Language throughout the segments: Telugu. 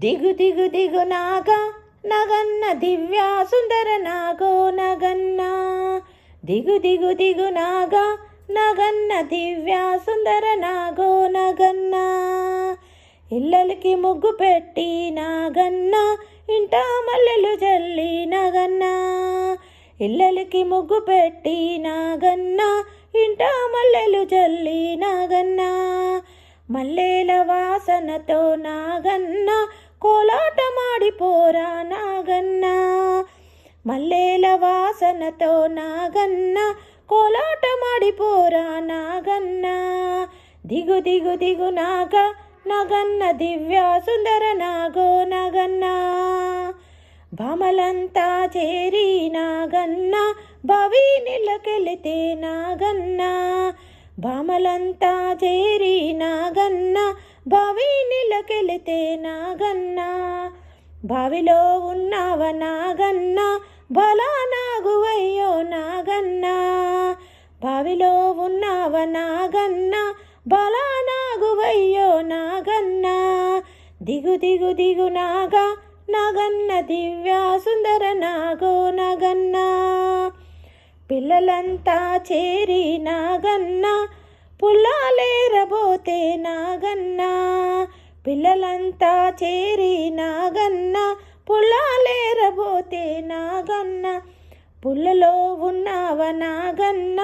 దిగు దిగు దిగు నాగా నగన్న దివ్య సుందర నాగో నగన్న. దిగు దిగు దిగు నాగా నగన్న దివ్య సుందర నాగో నగన్న. ఇళ్ళకి ముగ్గు పెట్టి నాగన్న ఇంట మల్లెలు జల్లి నగన్న. ఇళ్ళకి ముగ్గు పెట్టి నాగన్న ఇంట మల్లెలు జల్లి నాగన్న. మల్లెల వాసనతో నాగన్న కోలాటమాడిపోరా నాగన్న. మల్లేల వాసనతో నాగన్న కోలాటమాడిపోరా నాగన్న. దిగు దిగు దిగు నాగ నగన్న దివ్య సుందర నాగో నగన్న. భమలంతా చేరి నాగన్న భవి నిలకెళితే నాగన్న. భమలంతా చేరి నాగన్న బావి నీళ్ళకెళితే నాగన్న బావిలో ఉన్నావ నాగన్న బలా నాగువయ్యో నాగన్న. బావిలో ఉన్నావ నాగన్న బలా నాగువయ్యో నాగన్న. దిగు దిగు దిగు నాగా నాగన్న దివ్యా సుందర నాగో నగన్న. పిల్లలంతా చేరి నాగన్నా పుల్లాలేరబోతే నాగన్న పిల్లలంతా చేరి నాగన్న పుల్లాలేరబోతే నాగన్న పుల్లలో ఉన్నావ నాగన్న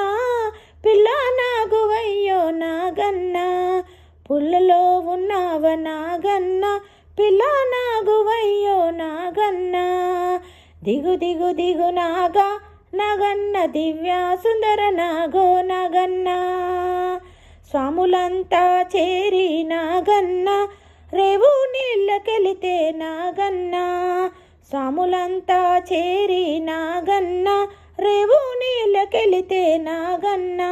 పిల్ల నాగువయ్యో నాగన్న పుల్లలో ఉన్నావ నాగన్న పిల్ల నాగువయ్యో నాగన్న. దిగు దిగు దిగు నాగా నగన్న దివ్య సుందర నాగో నగన్న. స్వాములంతా చేరి నాగన్న రేవు నీళ్ళకెళితే నాగన్న. స్వాములంతా చేరి నాగన్న రేవు నీళ్ళకెళితే నాగన్న.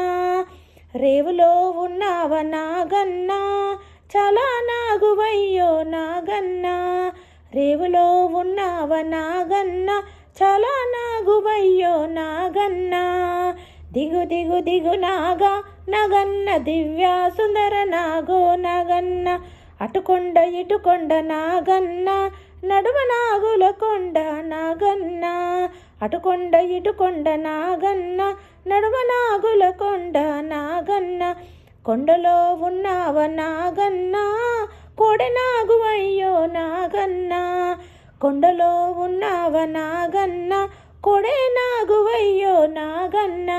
రేవులో ఉన్నావ నాగన్న చాలా నాగువయ్యో నాగన్న. రేవులో ఉన్నావ నాగన్న చాలా నాగువయ్యో నాగన్న. దిగు దిగు దిగు నాగా నగన్న దివ్యా సుందర నాగో నగన్న అటుకొండ ఇటుకొండ నాగన్న నడుమ నాగుల కొండ నాగన్న అటుకొండ ఇటుకొండ నాగన్న నడుమ నాగుల కొండ నాగన్న కొండలో ఉన్నావ నాగన్న కోడె నాగువయ్యో నాగన్న కొండలో ఉన్నావ నాగన్న కొడే నాగువయ్యో నాగన్నా.